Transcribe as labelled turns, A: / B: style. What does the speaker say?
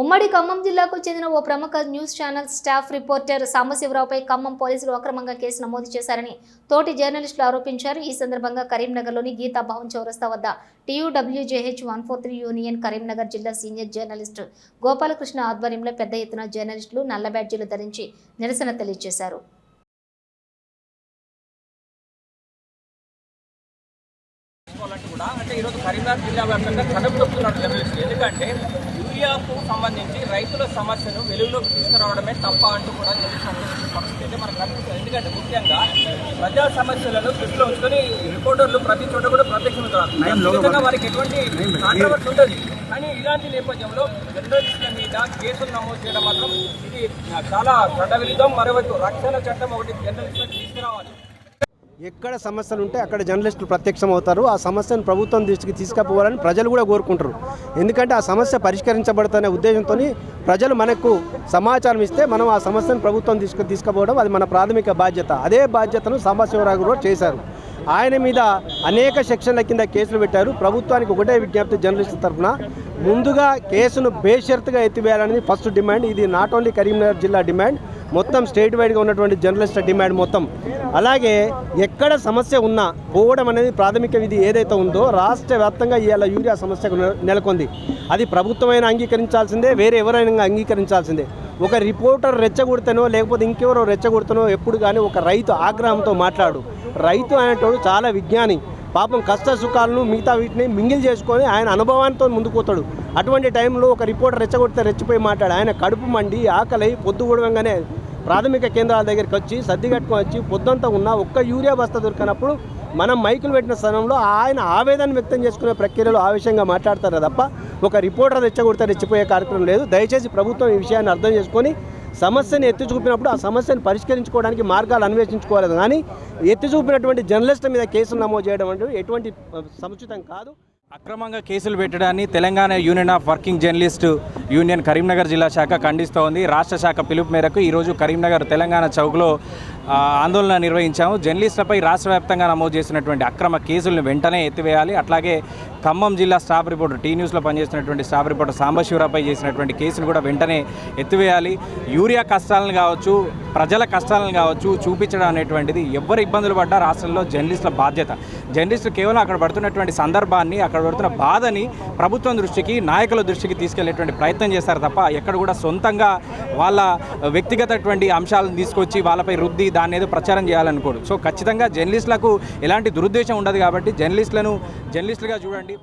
A: ఉమ్మడి ఖమ్మం జిల్లాకు చెందిన ఓ ప్రముఖ న్యూస్ ఛానల్ స్టాఫ్ రిపోర్టర్ సాంబశివరావుపై ఖమ్మం పోలీసులు అక్రమంగా కేసు నమోదు చేశారని తోటి జర్నలిస్టులు ఆరోపించారు. ఈ సందర్భంగా కరీంనగర్లోని గీతా భవన్ చౌరస్తా వద్ద TUWJH one four three union Karimnagar జిల్లా సీనియర్ జర్నలిస్టు గోపాలకృష్ణ ఆధ్వర్యంలో పెద్ద ఎత్తున జర్నలిస్టులు నల్ల బ్యాడ్జీలు ధరించి నిరసన తెలియజేశారు.
B: అంటే ఈరోజు కరీంనగర్ జిల్లా వ్యాప్తంగా కడుపుతొక్కుతున్నాడు జర్నలిస్టులు. ఎందుకంటే యూరియాకు సంబంధించి రైతుల సమస్యను వెలుగులోకి తీసుకురావడమే తప్ప అంటూ కూడా పరిస్థితి అయితే మనకు కనిపిస్తుంది ఎందుకంటే ముఖ్యంగా ప్రజా సమస్యలను దృష్టిలో ఉంచుకొని రిపోర్టర్లు ప్రతి చోట కూడా ఖచ్చితంగా వారికి ఎటువంటి కాంట్రవర్సీ ఉంటుంది కానీ ఇలాంటి నేపథ్యంలో జర్నలిస్టుల మీద కేసులు నమోదు చేయడం మాత్రం ఇది చాలా చట్ట విరుద్ధం మరోవైపు రక్షణ చట్టం ఒకటి జర్నలిస్టులకు తీసుకురావాలి.
C: ఎక్కడ సమస్యలు ఉంటే అక్కడ జర్నలిస్టులు ప్రత్యక్షం అవుతారు. ఆ సమస్యను ప్రభుత్వం దృష్టికి తీసుకుపోవాలని ప్రజలు కూడా కోరుకుంటారు ఎందుకంటే ఆ సమస్య పరిష్కరించబడుతున్న ఉద్దేశంతో ప్రజలు మనకు సమాచారం ఇస్తే మనం ఆ సమస్యను ప్రభుత్వం తీసుకు తీసుకుపోవడం అది మన ప్రాథమిక బాధ్యత. అదే బాధ్యతను సాంబశివరావు కూడా చేశారు. ఆయన మీద అనేక సెక్షన్ల కింద కేసులు పెట్టారు. ప్రభుత్వానికి ఒకటే విజ్ఞప్తి జర్నలిస్టుల తరఫున ముందుగా కేసును బేషరతుగా ఎత్తివేయాలనేది ఫస్ట్ డిమాండ్. ఇది నాట్ ఓన్లీ కరీంనగర్ జిల్లా డిమాండ్. మొత్తం స్టేట్ వైడ్గా ఉన్నటువంటి జర్నలిస్టుల డిమాండ్ మొత్తం. అలాగే ఎక్కడ సమస్య ఉన్నా పోవడం అనేది ప్రాథమిక విధి ఏదైతే ఉందో రాష్ట్ర వ్యాప్తంగా ఇవాళ యూరియా సమస్యకు నెలకొంది. అది ప్రభుత్వమైన అంగీకరించాల్సిందే వేరే ఎవరైనా అంగీకరించాల్సిందే. ఒక రిపోర్టర్ రెచ్చగొడితేనో లేకపోతే ఇంకెవరో రెచ్చగొడితేనో ఎప్పుడు కానీ ఒక రైతు ఆగ్రహంతో మాట్లాడు. రైతు అనేటోడు చాలా విజ్ఞాని. పాపం కష్ట సుఖాలను మిగతా వీటిని మింగిల్ చేసుకొని ఆయన అనుభవానికి ముందుకు పోతాడు. అటువంటి టైంలో ఒక రిపోర్టర్ రెచ్చగొడితే రెచ్చిపోయి మాట్లాడు ఆయన కడుపు మండి ఆకలి పొద్దు కూడవంగానే ప్రాథమిక కేంద్రాల దగ్గరికి వచ్చి సర్దిగట్టుకొని వచ్చి పొద్దంతా ఉన్న ఒక్క యూరియా బస్తా దొరికినప్పుడు మనం మైకులు పెట్టిన స్థలంలో ఆయన ఆవేదన వ్యక్తం చేసుకునే ప్రక్రియలో ఆవేశంగా మాట్లాడతారు తప్ప ఒక రిపోర్టర్ రెచ్చగొడితే రెచ్చిపోయే కార్యక్రమం లేదు. దయచేసి ప్రభుత్వం ఈ విషయాన్ని అర్థం చేసుకొని సమస్యను ఎత్తి చూపినప్పుడు ఆ సమస్యను పరిష్కరించుకోవడానికి మార్గాలు అన్వేషించుకోవాలి. కానీ ఎత్తి చూపినటువంటి జర్నలిస్టుల మీద కేసులు నమోదు చేయడం అంటే ఎటువంటి సముచితం కాదు.
B: అక్రమంగా కేసులు పెట్టడాన్ని Telangana union of working journalist union Karimnagar జిల్లా శాఖ ఖండిస్తోంది. రాష్ట్ర శాఖ పిలుపు మేరకు ఈరోజు కరీంనగర్ తెలంగాణ చౌక్లో ఆందోళన నిర్వహించాము. జర్నలిస్టులపై రాష్ట్ర వ్యాప్తంగా నమోదు చేసినటువంటి అక్రమ కేసులను వెంటనే ఎత్తివేయాలి. అట్లాగే ఖమ్మం జిల్లా స్టాఫ్ రిపోర్టర్ టీ న్యూస్లో పనిచేసినటువంటి స్టాఫ్ రిపోర్టర్ సాంబశివరావుపై చేసినటువంటి కేసును కూడా వెంటనే ఎత్తివేయాలి. యూరియా కష్టాలను కావచ్చు ప్రజల కష్టాలను కావచ్చు చూపించడం అనేటువంటిది ఎవరు ఇబ్బందులు పడ్డా రాష్ట్రంలో జర్నలిస్టుల బాధ్యత. జర్నలిస్టులు కేవలం అక్కడ పడుతున్నటువంటి సందర్భాన్ని అక్కడ పడుతున్న బాధని ప్రభుత్వం దృష్టికి నాయకుల దృష్టికి తీసుకెళ్ళేటువంటి ప్రయత్నం చేస్తారు తప్ప ఎక్కడ కూడా సొంతంగా వాళ్ళ వ్యక్తిగతటువంటి అంశాలను తీసుకొచ్చి వాళ్ళపై రుద్ది దాన్ని ఏదో ప్రచారం చేయాలనుకోడు. సో ఖచ్చితంగా జర్నలిస్టులకు ఎలాంటి దురుద్దేశం ఉండదు కాబట్టి జర్నలిస్టులను జర్నలిస్టులుగా చూడండి.